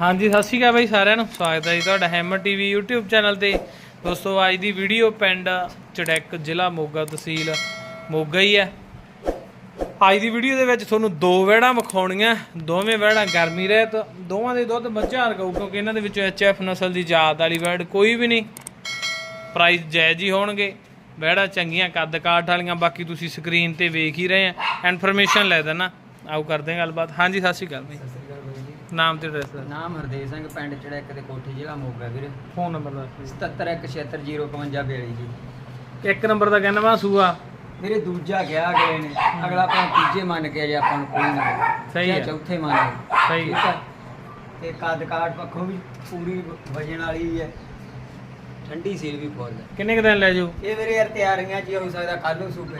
ਹਾਂਜੀ, ਸਤਿ ਸ਼੍ਰੀ ਅਕਾਲ ਬਾਈ ਸਾਰਿਆਂ ਨੂੰ। ਸਵਾਗਤ ਹੈ ਜੀ ਤੁਹਾਡਾ ਹੈਮਰ ਟੀਵੀ YouTube ਚੈਨਲ ਤੇ। ਦੋਸਤੋ, ਅੱਜ ਦੀ ਵੀਡੀਓ ਪਿੰਡ ਚੜੈਕ ਜ਼ਿਲ੍ਹਾ ਮੋਗਾ ਤਹਿਸੀਲ ਮੋਗਾ ਹੀ ਹੈ। ਅੱਜ ਦੀ ਵੀਡੀਓ ਦੇ ਵਿੱਚ ਤੁਹਾਨੂੰ ਦੋ ਵਹਿੜਾਂ ਵਿਖਾਉਣੀਆਂ, ਦੋਵੇਂ ਵਹਿੜਾਂ ਗਰਮੀ ਰਹਿਤ, ਦੋਵਾਂ ਦੇ ਦੁੱਧ ਮੱਝਾਂ ਰਗਾਉ ਕਿਉਂਕਿ ਇਹਨਾਂ ਦੇ ਵਿੱਚ ਐਚਐਫ ਨਸਲ ਦੀ ਜਾਤ ਵਾਲੀ ਵਹਿੜ ਕੋਈ ਵੀ ਨਹੀਂ। ਪ੍ਰਾਈਸ ਜਾਇਜ਼ ਹੀ ਹੋਣਗੇ। ਵਹਿੜਾਂ ਚੰਗੀਆਂ, ਕੱਦ ਕਾਠ ਵਾਲੀਆਂ, ਬਾਕੀ ਤੁਸੀਂ ਸਕਰੀਨ ਤੇ ਵੇਖ ਹੀ ਰਹੇ ਆ। ਇਨਫੋਰਮੇਸ਼ਨ ਲੈ ਦੇਣਾ। ਆਓ ਕਰਦੇ ਹਾਂ ਗੱਲਬਾਤ। ਹਾਂਜੀ, ਸਤਿ ਸ਼੍ਰੀ ਅਕਾਲ ਬਾਈ। ਨਾਮ ਤੇ ਐਡਰੈਸ ਨਾਮ ਹਰਦੇਵ ਸਿੰਘ ਪਿੰਡ ਚੜੈਕ ਦੇ ਕੋਠੀ ਜ਼ਿਲ੍ਹਾ ਮੋਗਾ ਵੀਰੇ। ਫੋਨ ਨੰਬਰ ਦੱਸ 77160552 ਇੱਕ ਨੰਬਰ ਦਾ ਕਹਿੰਦਾ ਵਾ ਸੂਆ। ਵੀਰੇ ਦੂਜਾ ਗਿਆ ਗਏ ਨੇ। ਅਗਲਾ ਆਪਣਾ ਤੀਜੇ ਮੰਨ ਕੇ ਜੇ ਆਪਾਂ ਨੂੰ ਕੋਈ ਨਾ ਸਹੀ ਜਾਂ ਹੈ। ਚੌਥੇ ਮੰਨ ਸਹੀ ਠੀਕ ਹੈ ਤੇ ਕੱਦ ਕਾਠ ਪੱਖੋਂ ਵੀ ਪੂਰੀ ਵਜਣ ਵਾਲੀ ਹੈ। ਠੰਡੀ ਸੀਲ ਵੀ ਫੁੱਲ ਹੈ। ਕਿੰਨੇ ਕੁ ਦਿਨ ਲੈ ਜਾਊ? ਇਹ ਵੀਰੇ ਯਾਰ ਤਿਆਰੀਆਂ ਚ ਹੀ ਹੋ ਸਕਦਾ ਕੱਲ ਨੂੰ ਸੂਪੇ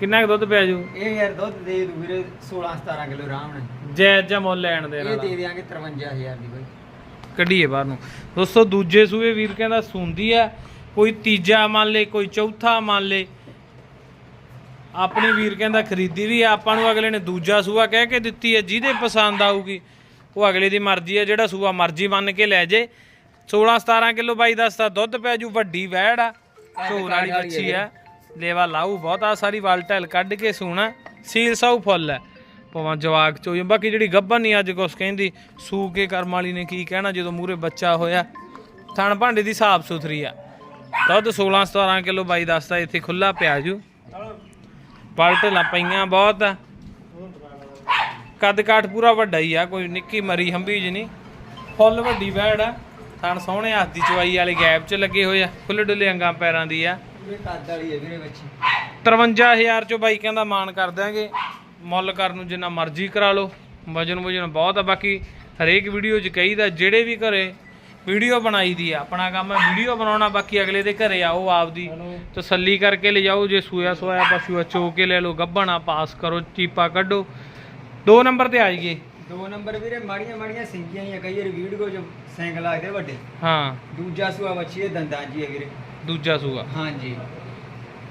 ਕਿੰਨਾ ਕੁ ਦੁੱਧ ਪਿਆ ਜਾਊ ਇਹ ਯਾਰ ਦੁੱਧ ਦੇ ਦੂ ਵੀਰੇ 16 17 ਕਿਲੋ ਆਰਾਮ ਨਾਲ ਜੈ ਜਾਂ ਮੁੱਲ ਲੈਣ ਦੇ ਇਹ ਨਾਲ ਦੇ ਦਿਆਂਗੇ 53000 ਦੀ ਬਾਈ। ਕੱਢੀਏ ਬਾਹਰ ਨੂੰ। ਦੋਸਤੋ ਦੂਜੇ ਸੂਏ ਵੀਰ ਕਹਿੰਦਾ ਸੁੰਦੀ ਆ। ਕੋਈ ਤੀਜਾ ਮੰਨ ਲੇ ਕੋਈ ਚੌਥਾ ਮੰਨ ਲੇ। ਆਪਣੀ ਵੀਰ ਕਹਿੰਦਾ ਖਰੀਦੀ ਵੀ ਆ ਆਪਾਂ ਨੂੰ ਅਗਲੇ ਨੇ ਦੂਜਾ ਸੂਆ ਕਹਿ ਕੇ ਦਿੱਤੀ ਹੈ ਜਿਹਦੇ ਪਸੰਦ ਆਊਗੀ ਉਹ ਅਗਲੇ ਦੀ ਮਰਜ਼ੀ ਹੈ ਜਿਹੜਾ ਸੂਆ ਮਰਜ਼ੀ ਮੰਨ ਕੇ ਲੈ ਜੇ। 16 17 ਕਿਲੋ ਬਾਈ ਦੱਸਦਾ ਦੁੱਧ ਪੈ ਜੂ ਵੱਡੀ ਵਹਿੜ ਆ ਝੋਲ ਵਾਲੀ ਬੱਚੀ ਆ ਲੇਵਾ ਲਾਊ ਬਹੁਤਾ ਸਾਰੀ ਵਾਲ ਢਲ ਕੱਢ ਕੇ ਸੂਣਾ, ਸੀਲ ਸਾਊ ਫੁੱਲ ਹੈ। ਭਾਵੇਂ ਜਵਾਕ ਚੋ ਬਾਕੀ ਜਿਹੜੀ ਗੱਭਣ ਨਹੀਂ ਅੱਜ ਕੁਛ ਕਹਿੰਦੀ, ਸੂ ਕੇ ਕਰਮ ਵਾਲੀ ਨੇ ਕੀ ਕਹਿਣਾ, ਜਦੋਂ ਮੂਰੇ ਬੱਚਾ ਹੋਇਆ, ਥਣ ਭਾਂਡੇ ਦੀ ਸਾਫ਼ ਸੁਥਰੀ ਆ। ਦੁੱਧ 16 17 ਕਿਲੋ ਬਾਈ ਦੱਸਦਾ ਇੱਥੇ ਖੁੱਲਾ ਪਿਆ ਜੂ। ਪਲਟ ਲਾ ਪਈਆਂ ਬਹੁਤ। ਆ ਕੱਦ ਕਾਠ ਪੂਰਾ ਵੱਡਾ ਹੀ ਆ, ਕੋਈ ਨਿੱਕੀ ਮਰੀ ਹੰਬੀ ਜੀ ਨਹੀਂ ਫੁੱਲ ਵੱਡੀ ਵੈੜ ਆ। ਥਣ ਸੋਹਣੇ ਹੱਥ ਦੀ ਚਵਾਈ ਵਾਲੇ ਗੈਪ 'ਚ ਲੱਗੇ ਹੋਏ ਆ। ਖੁੱਲੇ ਡੁੱਲੇ ਅੰਗਾਂ ਪੈਰਾਂ ਦੀ ਆ। ਇਹ ਕੱਦ ਵਾਲੀ ਹੈ ਵੀਰੇ ਵਿੱਚ। 53000 ਚੋਂ ਬਾਈ ਕਹਿੰਦਾ ਮਾਨ ਕਰ ਦਿਆਂਗੇ। ਮੁੱਲ ਕਰਨ ਨੂੰ ਜਿੰਨਾ ਮਰਜ਼ੀ ਕਰਾ ਲਓ। ਵਜਨ ਵਜਨ ਬਹੁਤ ਆ। ਬਾਕੀ ਹਰੇਕ ਵੀਡੀਓ 'ਚ ਕਹੀਦਾ ਜਿਹੜੇ ਵੀ ਘਰੇ ਵੀਡੀਓ ਬਣਾਈ ਦੀ ਆ ਆਪਣਾ ਕੰਮ ਹੈ ਵੀਡੀਓ ਬਣਾਉਣਾ ਬਾਕੀ ਅਗਲੇ ਦੇ ਘਰੇ ਆਓ ਆਪਦੀ। ਤਸੱਲੀ ਕਰਕੇ ਲਿਜਾਓ ਜੇ ਸੂਇਆ ਸੋਇਆ ਪਸ਼ੂ ਆ ਚੋ ਕੇ ਲੈ ਲਓ ਗੱਭਣਾ ਪਾਸ ਕਰੋ ਚੀਪਾ ਕੱਢੋ। ਦੋ ਨੰਬਰ ਤੇ ਆ ਜਾਈਏ। ਦੋ ਨੰਬਰ ਵੀਰੇ ਮਾੜੀਆਂ ਮਾੜੀਆਂ ਸਿੰਗੀਆਂ ਹੀ ਆ। ਕਈ ਵਾਰੀ ਵੀਡੀਓ ਚ ਸਿੰਗ ਲੱਗਦੇ ਵੱਡੇ। ਹਾਂ। ਦੂਜਾ ਸੂਆ ਇਹ ਦੰਦਾਂ ਜੀ ਹੈ ਵੀਰੇ। ਦੂਜਾ ਸੂਆ? ਹਾਂਜੀ।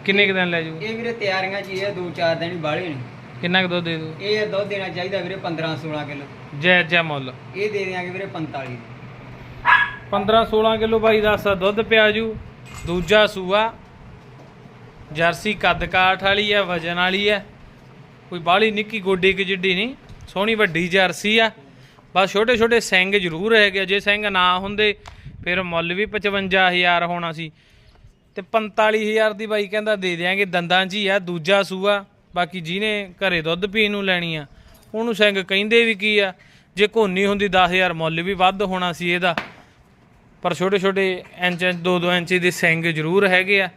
ਕਿੰਨੇ ਕੁ ਦਿਨ ਲੈ ਜੂ? ਇਹ ਵੀਰੇ ਤਿਆਰੀਆਂ ਚ ਹੀ ਹੈ ਦੋ ਚਾਰ ਦਿਨ ਹੀ ਬਾਹਲੇ ਨੇ। ਕਿੰਨਾ ਕੁ ਦੁੱਧ ਦੇ ਦੂ? ਇਹ ਦੁੱਧ ਦੇਣਾ ਚਾਹੀਦਾ ਵੀਰੇ 15 16 ਕਿਲੋ। ਜੈ ਜੈ ਮੁੱਲ। ਇਹ ਦੇ ਦਿਆਂਗੇ ਵੀਰੇ 45 15 16 ਕਿਲੋ ਬਾਈ ਦਾ ਦੁੱਧ ਪਿਆ ਜੂ। ਦੂਜਾ ਸੂਆ। ਜਰਸੀ ਕੱਦ ਕਾਠ ਵਾਲੀ ਆ ਵਜਨ ਵਾਲੀ ਆ। ਕੋਈ ਬਾਹਲੀ ਨਿੱਕੀ ਗੋਡੀ ਕਿ ਜਿੱਡੀ ਨਹੀਂ ਸੋਹਣੀ ਵੱਡੀ ਜਰਸੀ ਆ। ਬਸ ਛੋਟੇ ਛੋਟੇ ਸਿੰਘ ਜ਼ਰੂਰ ਹੈਗੇ। ਜੇ ਸਿੰਘ ਨਾ ਹੁੰਦੇ ਫਿਰ ਮੁੱਲ ਵੀ 55000 ਹੋਣਾ ਸੀ। ਤੇ 45000 ਦੀ ਬਾਈ ਕਹਿੰਦਾ ਦੇ ਦਿਆਂਗੇ, ਦੰਦਾਂ 'ਚ ਹੀ ਆ, ਦੂਜਾ ਸੂਆ, ਬਾਕੀ ਜਿਹਨੇ ਘਰੇ ਦੁੱਧ ਪੀਣ ਨੂੰ ਲੈਣੀ ਆ, ਉਹਨੂੰ ਸਿੰਘ ਕਹਿੰਦੇ ਵੀ ਕੀ ਆ, ਜੇ ਕੋਨੀ ਹੁੰਦੀ 10000 ਮੁੱਲ ਵੀ ਵੱਧ ਹੋਣਾ ਸੀ ਇਹਦਾ, ਪਰ ਛੋਟੇ ਛੋਟੇ ਇੰਚ ਇੰਚ 2-2 ਇੰਚ ਦੇ ਸਿੰਘ ਜ਼ਰੂਰ ਹੈਗੇ ਆ,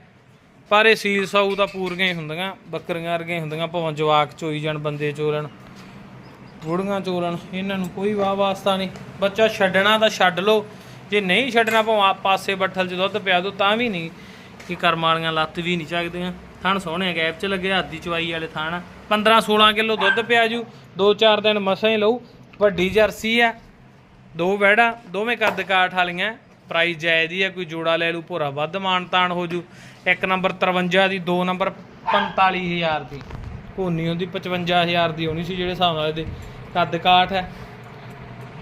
ਪਰ ਇਹ ਸੀਲ ਸਾਊ ਤਾਂ ਪੂਰੀਆਂ ਹੀ ਹੁੰਦੀਆਂ, ਬੱਕਰੀਆਂ ਵਰਗੀਆਂ ਹੀ ਹੁੰਦੀਆਂ, ਭਾਵੇਂ ਜਵਾਕ ਚੋਈ ਜਾਣ, ਬੰਦੇ ਚੋਲਣ, ਬੁੜੀਆਂ ਚੋਲਣ, ਇਹਨਾਂ ਨੂੰ ਕੋਈ ਵਾਹ ਵਾਸਤਾ ਨਹੀਂ, ਬੱਚਾ ਛੱਡਣਾ ਤਾਂ ਛੱਡ ਲਓ, ਜੇ ਨਹੀਂ ਛੱਡਣਾ ਭਾਵੇਂ ਆਪ ਪਾਸੇ ਬੱਠਲ 'ਚ ਦੁੱਧ ਪਿਆ ਦੋ ਤਾਂ ਵੀ ਨਹੀਂ ਕਿ ਕਰਮ ਵਾਲੀਆਂ ਲੱਤ ਵੀ ਨਹੀਂ ਚੱਕਦੀਆਂ ਥਣ ਸੋਹਣੇ ਗੈਪ 'ਚ ਲੱਗੇ ਹੱਥ ਚਵਾਈ ਵਾਲੇ ਥਣ 15 16 ਕਿਲੋ ਦੁੱਧ ਪਿਆ ਜੂ 2-4 ਦਿਨ ਮਸਾਂ ਹੀ ਲਊ। ਵੱਡੀ ਜਰਸੀ ਆ, ਦੋ ਵਹਿੜਾਂ, ਦੋਵੇਂ ਕੱਦ ਕਾਠ ਵਾਲੀਆਂ। ਪ੍ਰਾਈਸ ਜਾਇਜ਼ ਹੀ ਆ, ਕੋਈ ਜੋੜਾ ਲੈ ਲੂ ਭੋਰਾ ਵੱਧ ਮਾਨ ਤਾਣ ਹੋ ਜੂ। ਇੱਕ ਨੰਬਰ 53 ਦੀ, ਦੋ ਨੰਬਰ 45000 ਦੀ। ਕੋਨੀ ਹੁੰਦੀ 55000 ਦੀ ਹੋਣੀ ਸੀ ਜਿਹੜੇ ਹਿਸਾਬ ਨਾਲ ਇਹਦੇ ਕੱਦ ਕਾਠ ਹੈ।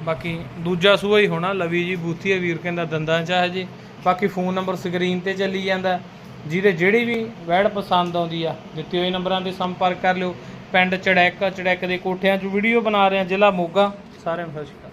ਬਾਕੀ ਦੂਜਾ ਸੂਆ ਹੀ ਹੋਣਾ, ਲਵੀ ਜੀ ਬੂਥੀ ਹੈ ਵੀਰ ਕਹਿੰਦਾ ਦੰਦਾਂ ਚ ਹੈ ਜੀ ਬਾਕੀ ਫੋਨ ਨੰਬਰ ਸਕਰੀਨ ਤੇ ਚੱਲੀ ਜਾਂਦਾ। ਜਿਹਦੇ ਜਿਹੜੀ ਵੀ ਵੈੜ ਪਸੰਦ ਆਉਂਦੀ ਆ, ਦਿੱਤੇ ਹੋਏ ਨੰਬਰਾਂ ਤੇ ਸੰਪਰਕ ਕਰ ਲਿਓ। ਪਿੰਡ ਚੜੈਕ ਚੜੈਕ ਦੇ ਕੋਠਿਆਂ 'ਚ ਵੀਡੀਓ ਬਣਾ ਰਹੇ ਆ ਜ਼ਿਲ੍ਹਾ ਮੋਗਾ। ਸਾਰਿਆਂ ਨੂੰ ਸਤਿ ਸ਼੍ਰੀ ਅਕਾਲ।